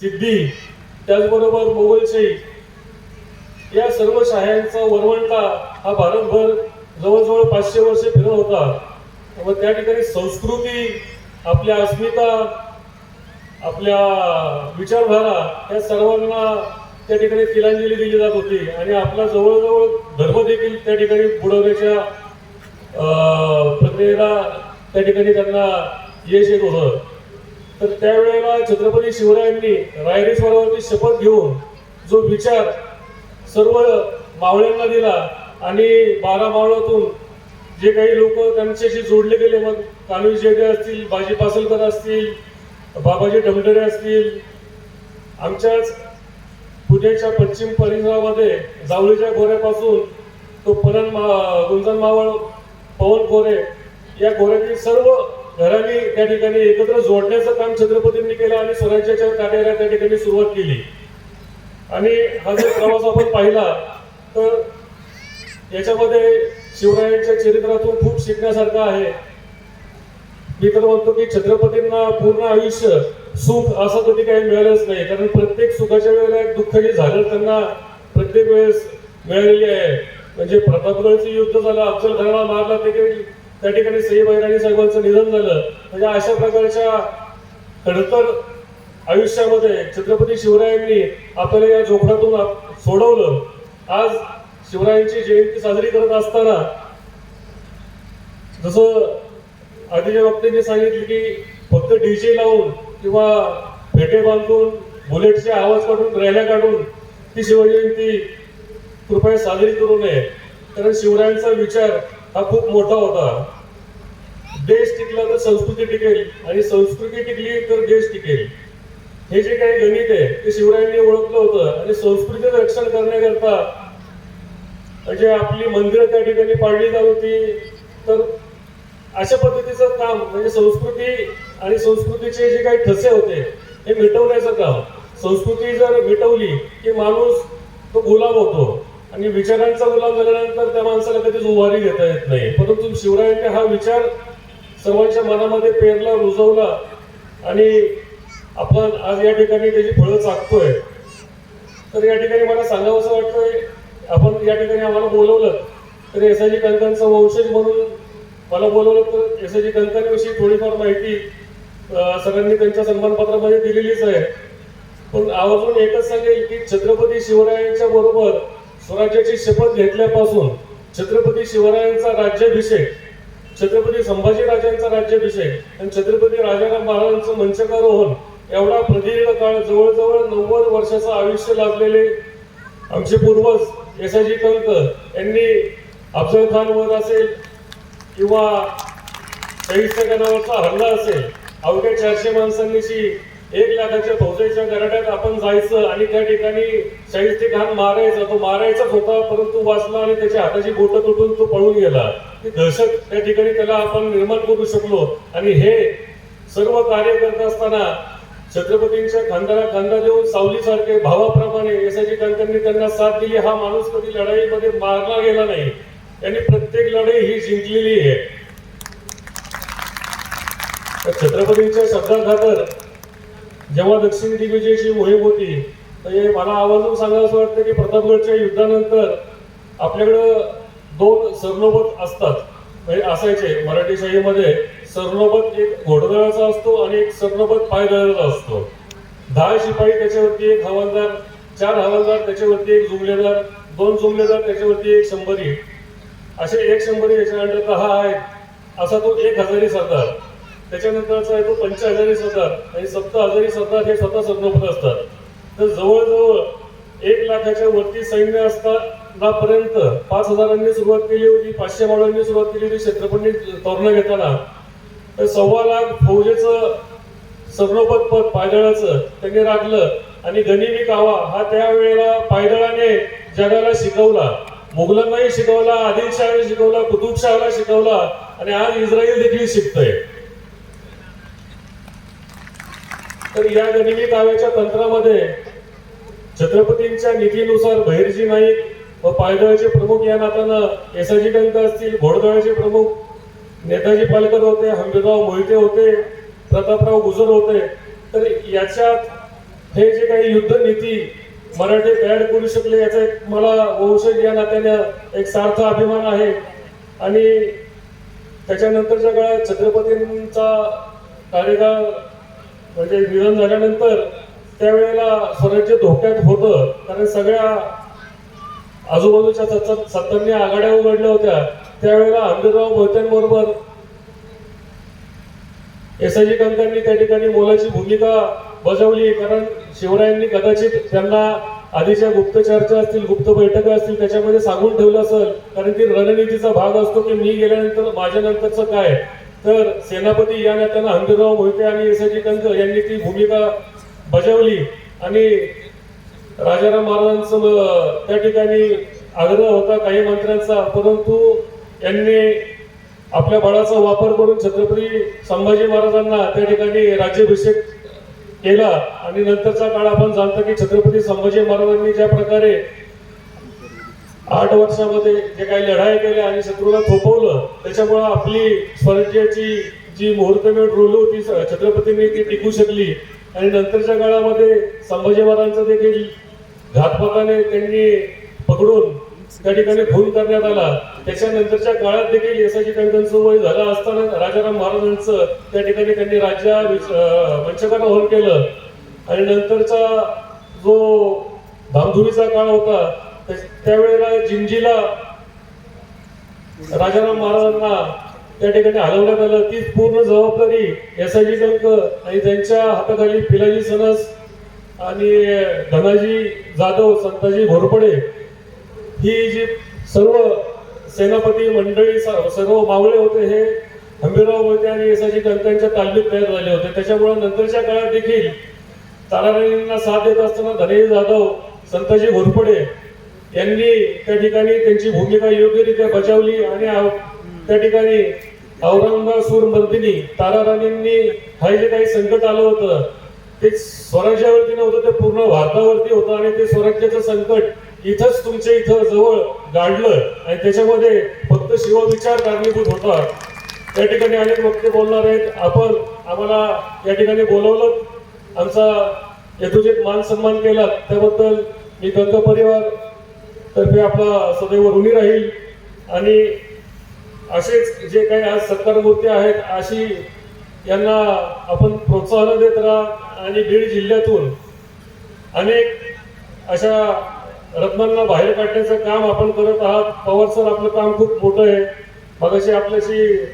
सिद्धी त्याचबरोबर मोगलशाही या सर्व शाह्यांचा वरवंटा हा भारतभर जवळजवळ पाचशे वर्ष फिरत होता. व त्या ठिकाणी संस्कृती आपल्या अस्मिता आपल्या विचारधारा या सर्वांना त्या ठिकाणी तिलांजली दिली जात होती. आणि आपला जवळजवळ धर्म देखील त्या ठिकाणी बुडवण्याच्या अं, प्रक्रियेला त्या ठिकाणी त्यांना यश येत होतं. तर त्यावेळेला छत्रपती शिवरायांनी रायरेश्वरावरती शपथ घेऊन जो विचार सर्व मावळ्यांना दिला आणि बारा मावळातून जे काही लोक त्यांच्याशी जोडले गेले मग कान्होजी जेडे असतील बाजी पासलकर असतील बाबाजी ढमढरे असतील आमच्याच पुण्याच्या पश्चिम परिसरामध्ये जावळीच्या गोऱ्यापासून तो परण मा गुंजन मावळ पवन गोरे या गोऱ्यातील सर्व घरांनी त्या ठिकाणी एकत्र जोडण्याचं काम छत्रपतींनी केलं आणि स्वराज्याच्या कार्याला त्या ठिकाणी सुरुवात केली. आणि हा जर प्रवास आपण पाहिला तर याच्यामध्ये शिवरायांच्या चरित्रातून खूप शिकण्यासारखं आहे. मी तर म्हणतो की छत्रपतींना पूर्ण आयुष्य सुख असं कधी काही मिळालंच नाही. कारण प्रत्येक सुखाच्या वेळेला एक दुःख जे झालं त्यांना प्रत्येक वेळेस मिळालेली आहे. म्हणजे प्रतापगडचं युद्ध झालं अफजल खानाला मारला ते काही त्या ठिकाणी सई बैराणी साहेबांचं निधन झालं. म्हणजे अशा प्रकारच्या खडतर आयुष्यामध्ये छत्रपती शिवरायांनी आपल्याला या जोखडातून सोडवलं. आज शिवरायांची जयंती साजरी करत असताना जसं आधीच्या वक्त्यांनी सांगितलं की फक्त डीजे लावून किंवा फेटे बांधून बुलेटचे आवाज काढून रॅल्या काढून ती शिवजयंती कृपया साजरी करू नये. कारण शिवरायांचा विचार हा खूप मोठा होता. देश टिकला तर संस्कृती टिकेल आणि संस्कृती टिकली तर देश टिकेल. हे जे काही गणित आहे ते शिवरायांनी ओळखलं होतं आणि संस्कृतीचं रक्षण करण्याकरता म्हणजे आपली मंदिरं त्या ठिकाणी पाडली जात होती तर अशा पद्धतीचं काम म्हणजे संस्कृती आणि संस्कृतीचे जे काही ठसे होते हे मिटवण्याचं काम. संस्कृती जर मिटवली की माणूस तो गुलाम होतो. आणि विचारांचा गुलाम झाल्यानंतर त्या माणसाला कधीच उभारी घेता येत नाही. परंतु शिवरायांनी हा विचार सर्वांच्या मनामध्ये पेरला रुजवला आणि आपण आज या ठिकाणी त्याची फळं चाकतोय तर या ठिकाणी मला सांगावं असं वाटतंय आपण या ठिकाणी आम्हाला बोलवलं तर जी कंकांचा वंशज म्हणून मला बोलवलं तर एस आय जी कंकांविषयी थोडीफार माहिती सगळ्यांनी सरांनी त्यांच्या सन्मानपत्रामध्ये दिलेलीच आहे. पण आवर्जून एकच सांगेल की छत्रपती शिवरायांच्या बरोबर स्वराज्याची शपथ घेतल्यापासून छत्रपती शिवरायांचा राज्याभिषेक छत्रपती संभाजीराजांचा राज्याभिषेक आणि छत्रपती राजाराम महाराजांचं मंचकारोहण एवढा प्रदीर्घ काळ जवळजवळ नव्वद वर्षाचं आयुष्य लाभलेले आमचे पूर्वज एसाजी कंक यांनी अफजल खान वध असेल किंवा शहीद हल्ला असेल अवघ्या चारशे माणसांनीशी एक लाखाच्या फौजेच्या गराड्यात आपण जायचं आणि त्या ठिकाणी शाहिस्ते घाण मारायचा तो मारायचाच होता परंतु वाचला आणि त्याच्या हाताची बोटं तुटून तो पळून गेला. ती दहशत त्या ठिकाणी त्याला आपण निर्माण करू शकलो. आणि हे सर्व कार्य करत असताना छत्रपतींच्या खांद्याला खांदा देऊन सावलीसारखे भावाप्रमाणे यशाची कांतांनी त्यांना साथ दिली. हा माणूस कधी लढाईमध्ये मारला गेला नाही. त्यांनी प्रत्येक लढाई ही जिंकलेली आहे. तर छत्रपतींच्या शब्दाखातर जेव्हा दक्षिण दिग्विजयची मोहीम होती तर मला आवर्जून सांगावं असं वाटतं की प्रतापगडच्या युद्धानंतर आपल्याकडं दोन सरनोबत असतात. म्हणजे असायचे मराठी शाहीमध्ये. सरनोबत एक घोडदळाचा असतो आणि एक सरनोबत पायदळाचा असतो. दहा शिपाई त्याच्यावरती एक हवालदार चार हवालदार त्याच्यावरती एक जुमलेदार दोन जुमलेदार त्याच्यावरती एक शंभरी असे एक शंभरी याच्यानंतर दहा आहेत असा तो एक हजारी सरदार त्याच्यानंतरचा आहे तो पंच हजारी सरदार आणि सप्त हजारी सरदार हे स्वतः सरनोबत असतात. तर जवळजवळ एक लाखाच्या वरती सैन्य असतानापर्यंत पाच हजारांनी सुरुवात केली होती पाचशे मावळांनी सुरुवात केली होती क्षेत्रपणी तोरणं घेताना. तर सव्वा लाख फौजेचं सरनोबत पद पायदळाचं त्यांनी राखलं. आणि गनिमी कावा हा त्यावेळेला पायदळाने जगाला शिकवला. मुघलांनाही शिकवला आदिलशहाला शिकवला कुतुबशहाला शिकवला. आणि आज इस्रायल देखील शिकतोय. तर या गनिमी काव्याच्या तंत्रामध्ये छत्रपतींच्या नीतीनुसार बहिर्जी नाईक व पायदळाचे प्रमुख या नात्यानं एसाजी टंक असतील घोडदळाचे प्रमुख नेताजी पालकर होते हंबीरराव मोहिते होते प्रतापराव गुजर होते. तर याच्यात हे जे काही युद्ध नीती मराठी तयार करू शकले याचा एक मला वंशज या नात्यानं एक सार्थ अभिमान आहे. आणि त्याच्यानंतरच्या काळात छत्रपतींचा कार्यकाळ म्हणजे निधन झाल्यानंतर त्यावेळेला स्वराज्य धोक्यात होतं कारण सगळ्या आजूबाजूच्या सत्त सत्तांनी आघाड्या उघडल्या होत्या. त्यावेळेला हंबीरराव मोहित्यांबरोबर एसआयजी कंकांनी त्या ठिकाणी मोलाची भूमिका बजावली कारण शिवरायांनी कदाचित त्यांना आधीच्या गुप्त चर्चा असतील गुप्त बैठका असतील त्याच्यामध्ये सांगून ठेवलं असेल कारण ती रणनीतीचा भाग असतो की मी गेल्यानंतर माझ्या नंतरचं काय? तर सेनापती या नेत्यांना हंबीरराव मोहिते आणि एसआयजी कंज यांनी ती भूमिका बजावली आणि राजाराम महाराजांचं त्या ठिकाणी आग्रह होता काही मंत्र्यांचा. परंतु यांनी आपल्या बळाचा वापर करून छत्रपती संभाजी महाराजांना त्या ठिकाणी राज्याभिषेक केला. आणि नंतरचा काळ आपण जाणतो की छत्रपती संभाजी महाराजांनी ज्या प्रकारे आठ वर्षामध्ये जे काही लढाई केल्या आणि शत्रूला थोपवलं त्याच्यामुळं आपली स्वराज्याची जी मुहूर्तमेढ रोल होती छत्रपतींनी ती टिकू शकली. आणि नंतरच्या काळामध्ये संभाजी महाराजांचा देखील घातपाताने त्यांनी पकडून त्या ठिकाणी खून करण्यात आला. त्याच्यानंतरच्या काळात देखील यशाची कंकणचं वय झालं असताना राजाराम महाराजांचं त्या ठिकाणी त्यांनी राज्या मंचकानं होल केलं. आणि नंतरचा जो धामधुमीचा काळ होता त्यावेळेला जिंजीला राजाराम महाराजांना त्या ठिकाणी हलवण्यात आलं. ती पूर्ण जबाबदारी एसआयजी कंक आणि त्यांच्या हाताखाली पिलाजी सनस आणि धनाजी जाधव संताजी घोरपडे ही जी सर्व सेनापती मंडळी सर्व मावळे होते हे हंबीरराव मोहिते आणि एसआयजी कंकांच्या तालमीत तयार झाले होते. त्याच्यामुळे नंतरच्या काळात देखील ताराराणींना साथ देत असताना धनंजय जाधव संताजी घोरपडे यांनी त्या ठिकाणी त्यांची भूमिका योग्यरित्या बजावली आणि त्या ठिकाणी औरंगासूर मर्दिनी ताराराणींनी हे जे काही संकट आलं होतं ते स्वराज्यावरती नव्हतं ते पूर्ण भारतावरती होतं आणि ते स्वराज्याचं संकट इथंच तुमच्या इथं जवळ गाडलं आणि त्याच्यामध्ये फक्त शिवविचार कारणीभूत होता. त्या ठिकाणी अनेक वक्ते बोलणार आहेत. आपण आम्हाला या ठिकाणी बोलवलं. आमचा यथोचित मान सन्मान केला. त्याबद्दल मी गंग परिवार तर्फे आपला सदैव ऋणी राहील. आणि असेच जे काही आज सत्कारमूर्ती आहेत अशी यांना आपण प्रोत्साहन देत राहा. आणि बीड जिल्ह्यातून अनेक अशा रत्नांना बाहेर काढण्याचं काम आपण करत आहात. पवार सर आपलं काम खूप मोठं आहे. मगाशी आपल्याशी